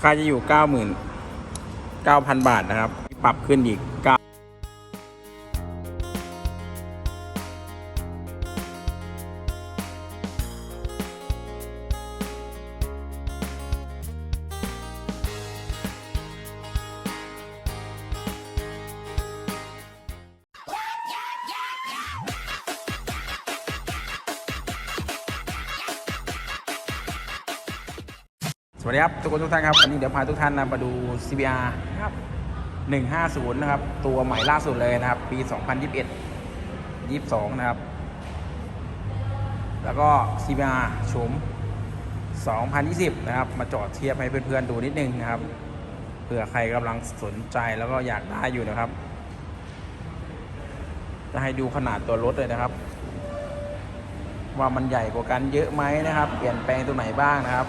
ค่าจะอยู่ 90,000 9,000 บาทนะครับ ปรับขึ้นอีก วัสดีครับ ทุกคนทุกท่านครับ วันนี้เดี๋ยวพาทุกท่านนะมาดู CBR นะครับ 150 นะครับ ตัวใหม่ล่าสุดเลยนะครับ ปี 2021 22 นะครับ แล้วก็ CBR โฉม2020 นะครับ มาจอดเทียบให้เพื่อนๆดูนิดนึงนะครับ เผื่อใครกำลังสนใจแล้วก็อยากได้อยู่นะครับ จะให้ดูขนาดตัวรถเลยนะครับ ว่ามันใหญ่กว่ากันเยอะไหมนะครับ เปลี่ยนแปลงตัวไหนบ้างนะครับ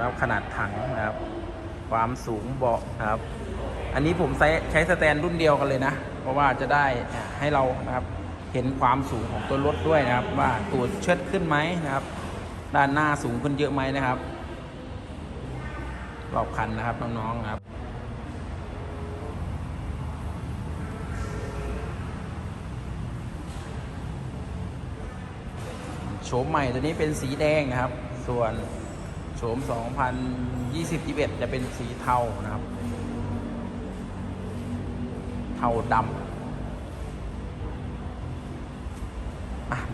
นะครับ ขนาดถังนะครับ ความสูงเบาะนะครับ อันนี้ผมใช้ใช้สแตนรุ่นเดียวกันเลยนะ เพราะว่าจะได้ให้เรานะครับเห็นความสูงของตัวรถด้วยนะครับ ว่าตัวเชิดขึ้นไหมนะครับ ด้านหน้าสูงขึ้นเยอะไหมนะครับรอบคันนะครับน้องๆนะครับโฉมใหม่ตัวนี้เป็นสีแดงนะครับ ส่วน โฉม 2020 21 จะเป็นสีเทานะครับ เทาดำ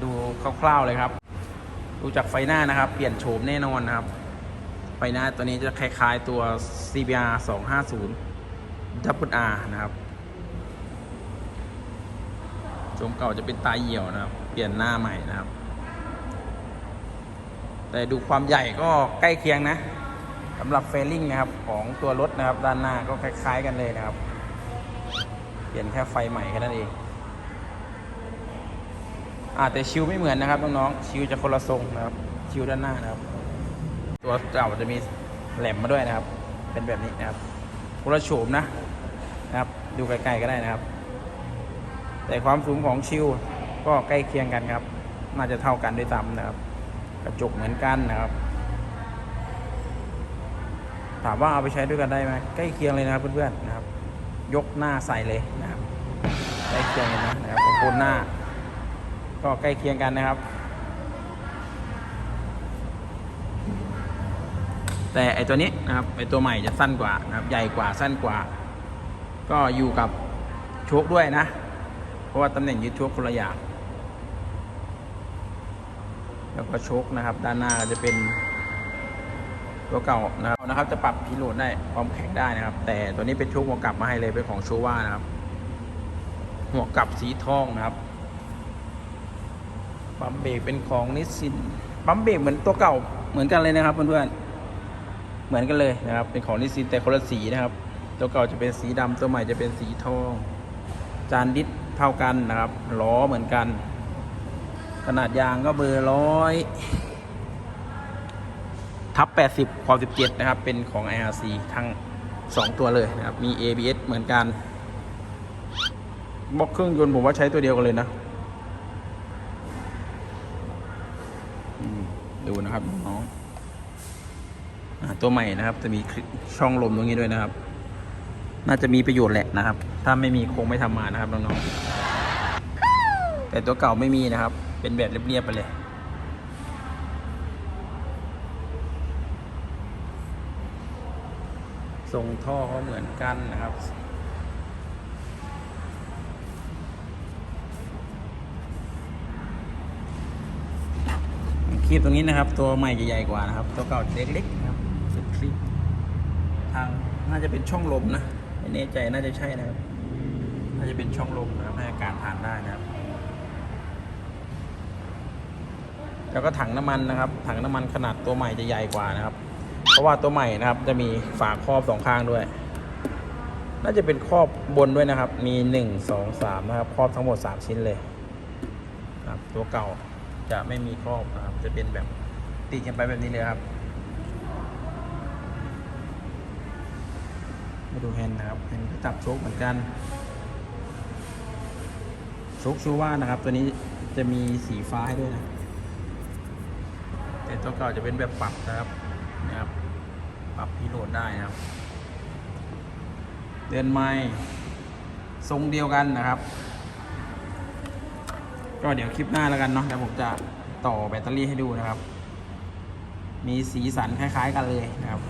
ดูคร่าวๆเลยครับ ดูจากไฟหน้านะครับ เปลี่ยนโฉมแน่นอนนะครับ ไฟหน้าตัวนี้จะคล้าย ๆตัว CBR 250 Double R นะครับโฉมเก่าจะเป็นตาเหี่ยวนะครับ เปลี่ยนหน้าใหม่นะครับ แต่ดูความใหญ่ก็ใกล้เคียงนะสำหรับเฟลลิ่งนะครับของตัวรถนะครับด้านหน้าก็คล้ายๆกันเลยนะครับ เปลี่ยนแค่ไฟใหม่แค่นั้นเองอ่าแต่ชิวไม่เหมือนนะครับน้องๆชิวจะคนละทรงนะครับ ชิวด้านหน้านะครับ ตัวเก่าจะมีแหลมมาด้วยนะครับ เป็นแบบนี้นะครับคนละโฉมนะนะครับ ดูไกลๆก็ได้นะครับ แต่ความสูงของชิวก็ใกล้เคียงกันครับ น่าจะเท่ากันด้วยซ้ำนะครับ กระจกเหมือนกันนะครับ ถามว่าเอาไปใช้ด้วยกันได้ไหมใกล้เคียงเลยนะครับเพื่อนๆนะครับ ยกหน้าใส่เลยนะครับใกล้เคียงกันนะนะครับโคนหน้า ก็ใกล้เคียงกันนะครับ แต่ไอตัวนี้นะครับไอตัวใหม่จะสั้นกว่านะครับ ใหญ่กว่าสั้นกว่า ก็อยู่กับโชคด้วยนะ เพราะว่าตำแหน่งยึดโชคคนละอย่าง แล้วก็ชคนะครับ ด้านหน้าก็จะเป็นตัวเก่านะครับนะครับ จะปรับพิโลดได้ความแข็งได้นะครับ แต่ตัวนี้เป็นชคหัวกลับมาให้เลยเป็นของโชว่านะครับ หัวกลับสีทองนะครับปั๊มเบรกเป็นของนิสสินปั๊มเบรกเหมือนตัวเก่าเหมือนกันเลยนะครับเพื่อนๆเหมือนกันเลยนะครับ เป็นของนิสสินแต่คนละสีนะครับ ตัวเก่าจะเป็นสีดำตัวใหม่จะเป็นสีทอง จานดิสเท่ากันนะครับล้อเหมือนกัน ขนาดยางก็เบอร์ร้อยทับ 80 ความ 17 นะครับ เป็นของ IRC ทั้ง 2 ตัวเลยนะครับ มี ABS เหมือนกันบล็อกเครื่องยนต์ผมว่าใช้ตัวเดียวกันเลยนะดูนะครับน้องตัวใหม่นะครับ จะมีช่องลมตรงนี้ด้วยนะครับ น่าจะมีประโยชน์แหละนะครับ ถ้าไม่มีคงไม่ทำมานะครับน้องๆแต่ตัวเก่าไม่มีนะครับ เป็นแบบเรียบๆไปเลยทรงท่อเขาเหมือนกันนะครับ คลิปตรงนี้นะครับ ตัวใหม่จะใหญ่กว่านะครับ ตัวเก่าเล็กๆนะครับเป็นคลิป ทางน่าจะเป็นช่องลมนะไม่แน่ใจน่าจะใช่นะครับ น่าจะเป็นช่องลมนะครับให้อากาศผ่านได้นะครับ แล้วก็ถังน้ำมันนะครับ ถังน้ำมันขนาดตัวใหม่จะใหญ่กว่านะครับ เพราะว่าตัวใหม่นะครับจะมีฝาครอบสองข้างด้วย น่าจะเป็นครอบบนด้วยนะครับ มีหนึ่งสองสามนะครับครอบทั้งหมดสามชิ้นเลยครับตัวเก่าจะไม่มีครอบนะครับ จะเป็นแบบติดกันไปแบบนี้เลยครับมาดูแฮนด์นะครับแฮนด์ก็จับโชคเหมือนกันโชคชูว่านะครับ ตัวนี้จะมีสีฟ้าให้ด้วยนะ แต่ตัวเก่าจะเป็นแบบปรับนะครับนะครับ ปรับพิโหลดได้นะครับ เดินไม้ทรงเดียวกันนะครับ ก็เดี๋ยวคลิปหน้าแล้วกันเนาะเดี๋ยวผมจะต่อแบตเตอรี่ให้ดูนะครับ มีสีสันคล้ายๆกันเลยนะครับ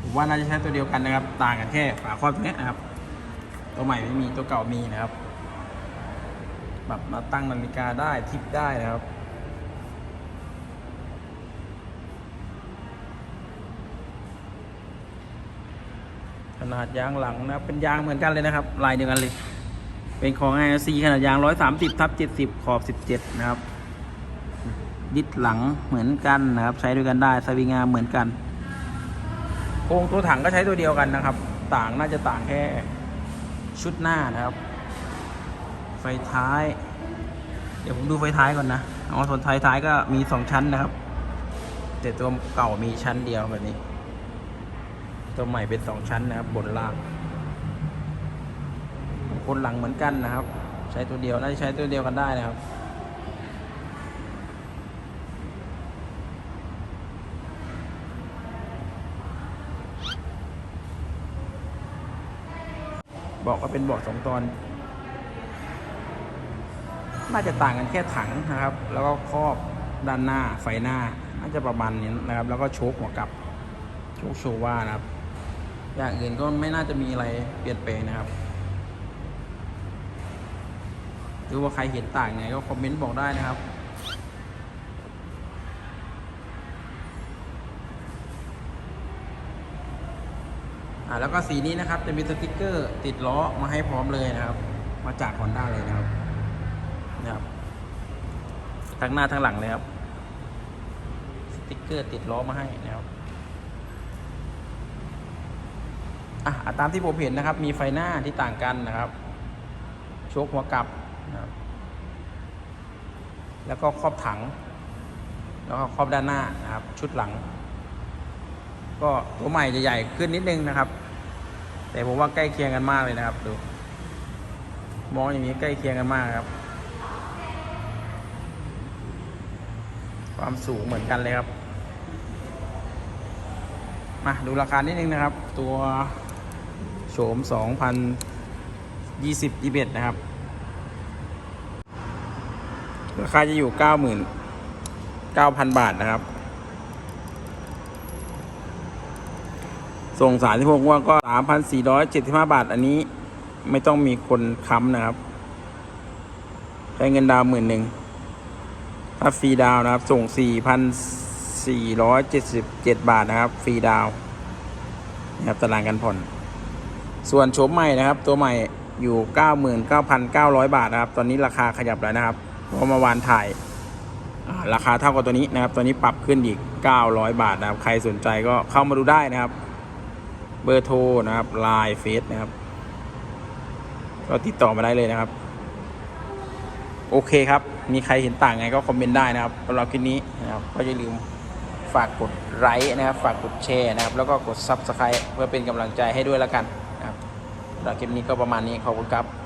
ผมว่าน่าจะใช้ตัวเดียวกันนะครับ ต่างกันแค่ฝาครอบตรงนี้นะครับ ตัวใหม่ไม่มีตัวเก่ามีนะครับแบบมาตั้งนาฬิกาได้ทิปได้นะครับ นาดยางหลังนะเป็นยางเหมือนกันเลยนะครับ ลายเดียวกันเลย เป็นของ IRC ขนาดยาง130ทับ70ขอบ17นะครับดิดหลังเหมือนกันนะครับ ใช้ด้วยกันได้สวิงอาร์เหมือนกันโครงตัวถังก็ใช้ตัวเดียวกันนะครับ ต่างน่าจะต่างแค่ชุดหน้านะครับ ไฟท้าย เดี๋ยวผมดูไฟท้ายก่อนนะอ๋อส่วนไฟท้ายก็มีสองชั้นนะครับ แต่ตัวเก่ามีชั้นเดียวแบบนี้ ตัวใหม่เป็นสองชั้นนะครับ บนล่าง คนหลังเหมือนกันนะครับ ใช้ตัวเดียวน่าจะใช้ตัวเดียวกันได้นะครับบอกว่าเป็นบอกสองตอน น่าจะต่างกันแค่ถังนะครับ แล้วก็ครอบด้านหน้าไฟหน้า น่าจะประมาณนี้นะครับ แล้วก็โชคหัวกลับ โชคโชว่านะครับ อย่างอื่นก็ไม่น่าจะมีอะไรเปลี่ยนแปลงนะครับ หรือว่าใครเห็นต่างไงก็คอมเมนต์บอกได้นะครับอ่าแล้วก็สีนี้นะครับจะมีสติกเกอร์ติดล้อมาให้พร้อมเลยนะครับ มาจากฮอนด้าเลยนะครับนะครับทั้งหน้าทั้งหลังเลยครับสติกเกอร์ติดล้อมาให้นะครับ อะตามที่ผมเห็นนะครับ มีไฟหน้าที่ต่างกันนะครับโชคหัวกลับนะครับแล้วก็ครอบถัง แล้วก็ครอบด้านหน้านะครับ ชุดหลัง ก็ตัวใหม่จะใหญ่ขึ้นนิดนึงนะครับ แต่ผมว่าใกล้เคียงกันมากเลยนะครับดูมองอย่างนี้ใกล้เคียงกันมากครับ ความสูงเหมือนกันเลยครับ มาดูราคานิดนึงนะครับ ตัว โฉม 2020 21 นะครับ ราคาจะอยู่ 99,000 บาทนะครับ ส่งสารที่พวกว่าก็ 3,475 บาท อันนี้ไม่ต้องมีคนค้ำนะครับ ใช้เงินดาวหมื่นหนึ่งถ้าฟรีดาวนะครับ ส่ง 4,477 บาทนะครับ ฟรีดาวนะครับตารางการผ่อน ส่วนโฉมใหม่นะครับ ตัวใหม่อยู่ 99,900 บาทนะครับ ตอนนี้ราคาขยับแล้วนะครับเพราะเมื่อวานถ่ายราคาเท่ากับตัวนี้นะครับ ตัวนี้ปรับขึ้นอีก 900 บาทนะครับ ใครสนใจก็เข้ามาดูได้นะครับ เบอร์โทรนะครับไลน์เฟซนะครับ ก็ติดต่อมาได้เลยนะครับ โอเคครับ มีใครเห็นต่างไงก็คอมเมนต์ได้นะครับสำหรับคลิปนี้นะครับ ก็อย่าลืมฝากกดไลค์นะครับ ฝากกดแชร์นะครับ แล้วก็กด Subscribe เพื่อเป็นกำลังใจให้ด้วยแล้วกัน หรับคลิปนี้ก็ประมาณนี้ขอบคุณครับ